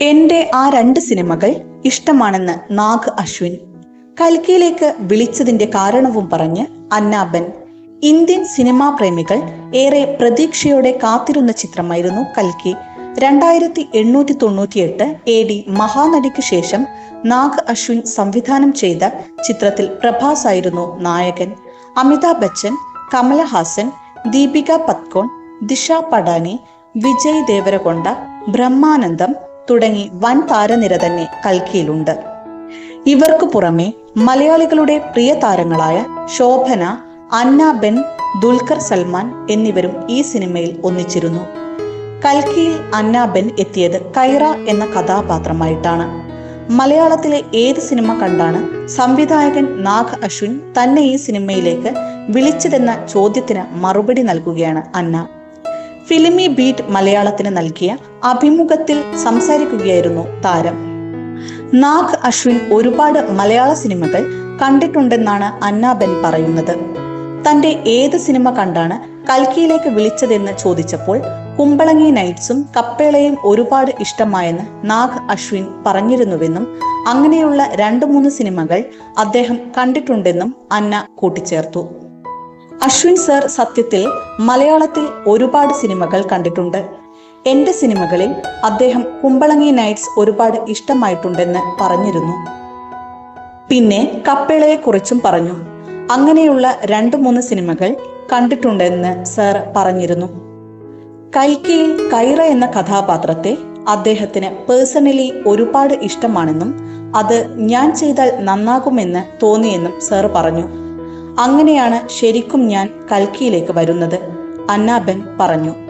എന്റെ ആ രണ്ട് സിനിമകൾ ഇഷ്ടമാണെന്ന് നാഗ് അശ്വിൻ. കൽക്കിയിലേക്ക് വിളിച്ചതിന്റെ കാരണവും പറഞ്ഞ് അന്നാബൻ ഇന്ത്യൻ സിനിമാ പ്രേമികൾ ഏറെ പ്രതീക്ഷയോടെ കാത്തിരുന്ന ചിത്രമായിരുന്നു കൽക്കി. രണ്ടായിരത്തി എണ്ണൂറ്റി തൊണ്ണൂറ്റിയെട്ട് എ ഡി മഹാനടിക്ക് ശേഷം നാഗ് അശ്വിൻ സംവിധാനം ചെയ്ത ചിത്രത്തിൽ പ്രഭാസ് ആയിരുന്നു നായകൻ. അമിതാഭ് ബച്ചൻ കമലഹാസൻ ദീപിക പത്കോൺ ദിശ പടാനി വിജയ് ദേവരകൊണ്ട ബ്രഹ്മാനന്ദം തുടങ്ങി വൻ താരനിര തന്നെ കൽക്കിയിലുണ്ട്. ഇവർക്ക് പുറമെ മലയാളികളുടെ പ്രിയ താരങ്ങളായ ശോഭന അന്ന ബെൻ ദുൽഖർ സൽമാൻ എന്നിവരും ഈ സിനിമയിൽ ഒന്നിച്ചിരുന്നു. കൽക്കിയിൽ അന്ന ബെൻ എത്തിയത് കൈറ എന്ന കഥാപാത്രമായിട്ടാണ്. മലയാളത്തിലെ ഏത് സിനിമ കണ്ടാണ് സംവിധായകൻ നാഗ് അശ്വിൻ തന്നെ ഈ സിനിമയിലേക്ക് വിളിച്ചതെന്ന ചോദ്യത്തിന് മറുപടി നൽകുകയാണ് അന്ന. ഫിലിമി ബീറ്റ് മലയാളത്തിന് നൽകിയ അഭിമുഖത്തിൽ സംസാരിക്കുകയായിരുന്നു താരം. നാഗ് അശ്വിൻ ഒരുപാട് മലയാള സിനിമകൾ കണ്ടിട്ടുണ്ടെന്നാണ് അന്നാബെൻ പറയുന്നത്. തന്റെ ഏത് സിനിമ കണ്ടാണ് കൽക്കിയിലേക്ക് വിളിച്ചതെന്ന് ചോദിച്ചപ്പോൾ കുമ്പളങ്ങി നൈറ്റ്സും കപ്പേളയും ഒരുപാട് ഇഷ്ടമായെന്ന് നാഗ് അശ്വിൻ പറഞ്ഞിരുന്നുവെന്നും അങ്ങനെയുള്ള രണ്ടു മൂന്ന് സിനിമകൾ അദ്ദേഹം കണ്ടിട്ടുണ്ടെന്നും അന്ന കൂട്ടിച്ചേർത്തു. അശ്വിൻ സർ സത്യത്തിൽ മലയാളത്തിൽ ഒരുപാട് സിനിമകൾ കണ്ടിട്ടുണ്ട്. എന്റെ സിനിമകളിൽ അദ്ദേഹം കുമ്പളങ്ങി നൈറ്റ്സ് ഒരുപാട് ഇഷ്ടമായിട്ടുണ്ടെന്ന് പറഞ്ഞിരുന്നു. പിന്നെ കപ്പേളയെക്കുറിച്ചും പറഞ്ഞു. അങ്ങനെയുള്ള രണ്ടു മൂന്ന് സിനിമകൾ കണ്ടിട്ടുണ്ടെന്ന് സർ പറഞ്ഞിരുന്നു. കൈക്കയിൽ കൈറ എന്ന കഥാപാത്രത്തെ അദ്ദേഹത്തിന് പേഴ്സണലി ഒരുപാട് ഇഷ്ടമാണെന്നും അത് ഞാൻ ചെയ്താൽ നന്നാകുമെന്ന് തോന്നിയെന്നും സർ പറഞ്ഞു. അങ്ങനെയാണ് ശരിക്കും ഞാൻ കൽക്കിയിലേക്ക് വരുന്നത്. അന്നാബൻ പറഞ്ഞു